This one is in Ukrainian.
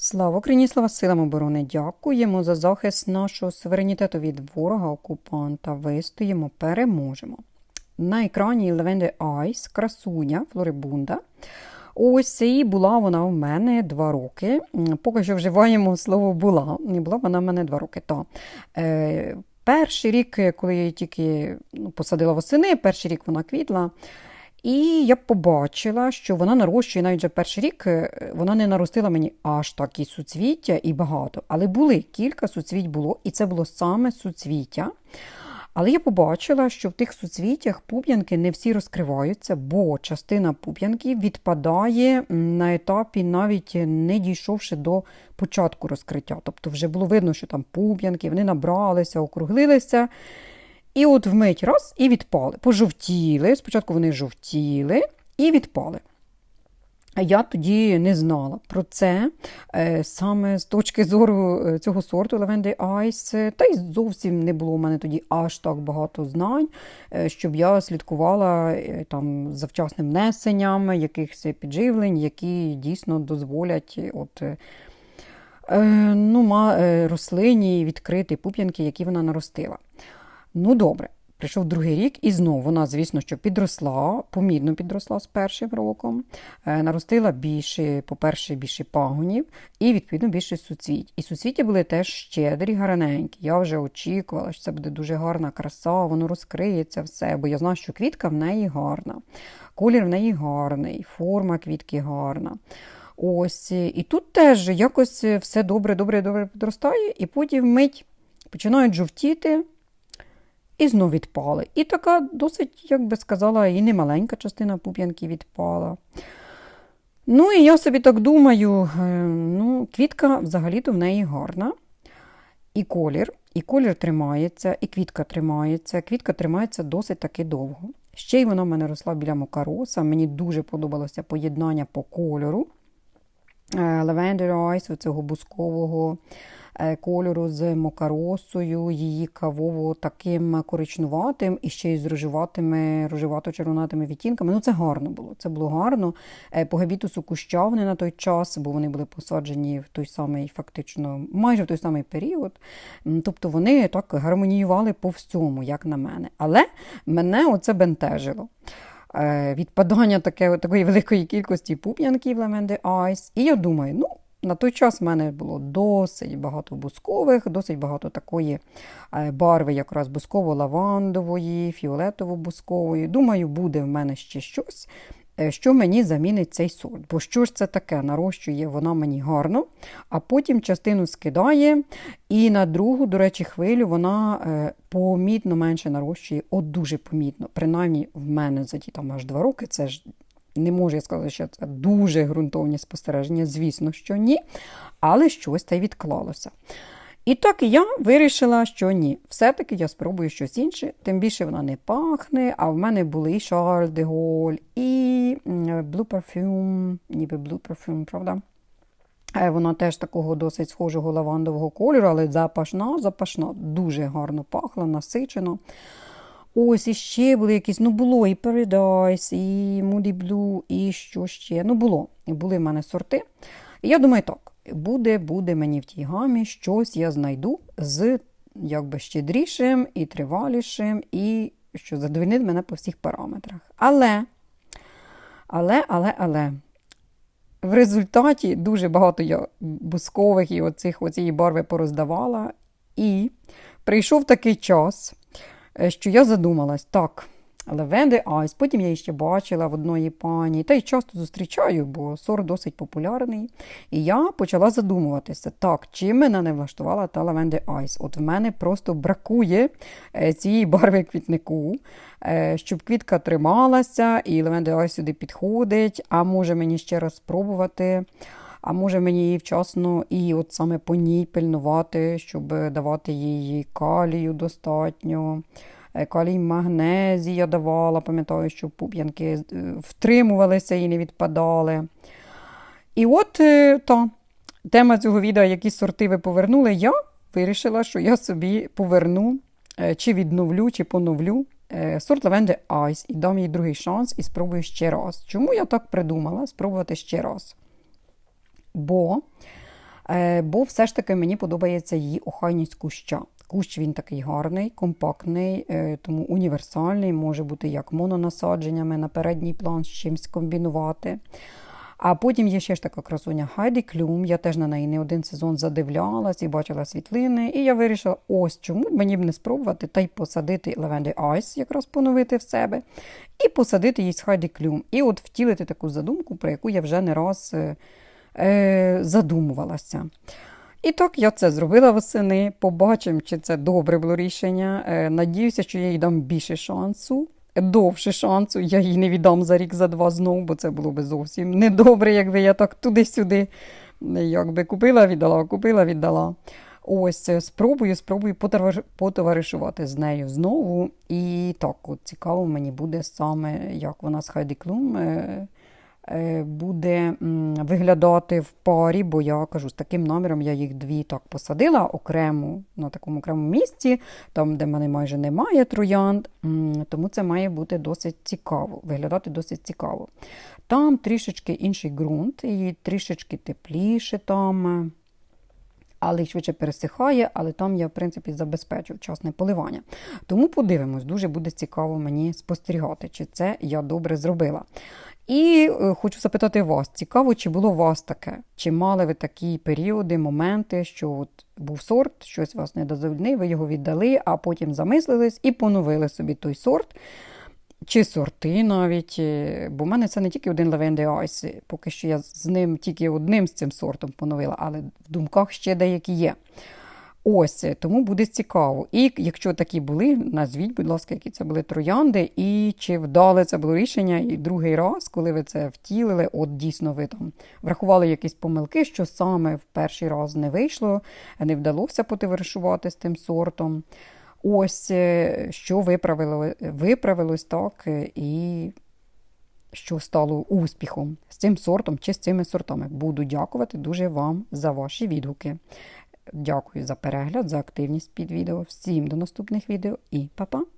Слава Україні, слава силам оборони! Дякуємо за захист нашого суверенітету від ворога окупанта. Вистоїмо, переможемо. На екрані Левенде Айс, красуня Флорибунда. Ось і була вона в мене два роки. Поки що вживаємо слово була. Не була вона в мене два роки. То, е, перший рік, коли я її тільки ну, посадила восени, перший рік вона квітла. І я побачила, що вона нарощує навіть вже перший рік, е, вона не наростила мені аж такі суцвіття і багато. Але були кілька суцвіть було, і це було саме суцвіття. Але я побачила, що в тих суцвіттях пуп'янки не всі розкриваються, бо частина пуп'янків відпадає на етапі, навіть не дійшовши до початку розкриття. Тобто вже було видно, що там пуп'янки, вони набралися, округлилися. І от вмить раз і відпали. Пожовтіли. Спочатку вони жовтіли і відпали. Я тоді не знала про це е, саме з точки зору е, цього сорту Ice. е, Та й зовсім не було у мене тоді аж так багато знань, е, щоб я слідкувала там за вчасним внесенням якихось підживлень, які дійсно дозволять от, ну, рослині відкрити пуп'янки, які вона наростила. Ну, добре. Прийшов другий рік, і знову вона, звісно, що підросла, помітно підросла з першим роком, е, наростила більше, по-перше, більше пагонів і, відповідно, більше суцвіть. І суцвіття були теж щедрі, гарненькі. Я вже очікувала, що це буде дуже гарна краса, воно розкриється все, бо я знаю, що квітка в неї гарна, колір в неї гарний, форма квітки гарна. Ось, і тут теж якось все добре, добре, добре підростає, і потім мить починають жовтіти. І знов відпали. І така досить, як би сказала, і немаленька частина пуп'янки відпала. Ну, і я собі так думаю, е, ну, квітка взагалі-то в неї гарна. І колір, і колір тримається, і квітка тримається. Квітка тримається досить таки довго. Ще й вона в мене росла біля мокароса. Мені дуже подобалося поєднання по кольору. Lavender Ice, оцього бускового е, кольору з мокаросою, її кавово таким коричнуватим і ще й з рожеватими, рожевато-червонатими відтінками. Ну, це гарно було. Це було гарно. Е, По габітусу куща на той час, бо вони були посаджені в той самий, фактично, майже в той самий період. Тобто вони так гармоніювали по всьому, як на мене. Але мене оце бентежило відпадання таке, такої великої кількості пуп'янків Леменди Айс. І я думаю, ну, на той час в мене було досить багато бускових, досить багато такої е, барви, якраз бусково-лавандової, фіолетово-бускової. Думаю, буде в мене ще щось, е, що мені замінить цей сорт. Бо що ж це таке? Нарощує вона мені гарно, а потім частину скидає, і на другу, до речі, хвилю вона е, помітно менше нарощує, от дуже помітно. Принаймні в мене за ті там аж два роки, це ж не можу я сказати, що це дуже ґрунтовні спостереження, звісно, що ні, але щось та й відклалося. І так я вирішила, що ні. Все-таки я спробую щось інше, тим більше вона не пахне, а в мене були і Charles de Gaulle, і Blue Perfume, ніби Blue Perfume, правда? Е, Вона теж такого досить схожого лавандового кольору, але запашна, запашна, дуже гарно пахла, насичено. Ось іще були якісь, ну було і Paradise, і Moody Blue, і що ще. Ну було. І були в мене сорти. І я думаю, так, буде, буде мені в тій гамі щось я знайду з якби щедрішим і тривалішим, і що задовольнить мене по всіх параметрах. Але, але, але, але. В результаті дуже багато я бускових і оцих, оцієї барви пороздавала. І прийшов такий час, е, що я задумалась, так, Lavender Ice, потім я її ще бачила в одної пані, та й часто зустрічаю, бо сорт досить популярний. І я почала задумуватися, так, чим мене не влаштувала та Lavender Ice. От в мене просто бракує е, цієї барви квітнику, е, щоб квітка трималася, і Lavender Ice сюди підходить, а може мені ще раз спробувати. А може мені її вчасно і от саме по ній пильнувати, щоб давати їй калію достатньо. Е, Калій магнезій я давала, пам'ятаю, що пуп'янки е, втримувалися і не відпадали. І от е, та тема цього відео, які сорти ви повернули, я вирішила, що я собі поверну, чи відновлю, чи поновлю сорт Lavender Ice і дам їй другий шанс і спробую ще раз. Чому я так придумала спробувати ще раз? Бо бо все ж таки мені подобається її охайність куща. Кущ він такий гарний, компактний, е, тому універсальний, може бути як мононасадженнями на передній план з чимось комбінувати. А потім є ще ж така красуня Хайді Клюм. Я теж на неї не один сезон задивлялась і бачила світлини. І я вирішила, ось чому б мені б не спробувати та й посадити Lavender Ice, якраз поновити в себе, і посадити її з Хайді Клюм. І от втілити таку задумку, про яку я вже не раз е, е, задумувалася. І так я це зробила восени. Побачимо, чи це добре було рішення. Е, надіюся, що я їй дам більше шансу. Довше шансу, я їй не віддам за рік, за два знову, бо це було би зовсім недобре, якби я так туди-сюди якби купила, віддала, купила, віддала. Ось е, спробую, спробую потоваришувати з нею знову. І так, от цікаво мені буде саме, як вона з Хайді Клум е, е, буде виглядати в парі, бо я кажу, з таким наміром я їх дві так посадила окремо на такому окремому місці, там, де в мене майже немає троянд. Тому це має бути досить цікаво, виглядати досить цікаво. Там трішечки інший ґрунт, і трішечки тепліше там. Але й швидше пересихає, але там я, в принципі, забезпечу вчасне поливання. Тому подивимось, дуже буде цікаво мені спостерігати, чи це я добре зробила. І е, хочу запитати вас: цікаво, чи було у вас таке? Чи мали ви такі періоди, моменти, що от був сорт, щось вас не дозавільнив, ви його віддали, а потім замислились і поновили собі той сорт. Чи сорти навіть, е, бо в мене це не тільки один Lavender Ice, поки що я з ним тільки одним з цим сортом поновила, але в думках ще деякі є. Ось, е, тому буде цікаво. І якщо такі були, назвіть, будь ласка, які це були троянди, і чи вдале це було рішення, і другий раз, коли ви це втілили, от дійсно ви там врахували якісь помилки, що саме в перший раз не вийшло, не вдалося потоваришувати з тим сортом. Ось е, що виправило, виправилось так, е, і що стало успіхом з цим сортом чи з цими сортами. Буду дякувати дуже вам за ваші відгуки. Дякую за перегляд, за активність під відео. Всім до наступних відео і па-па!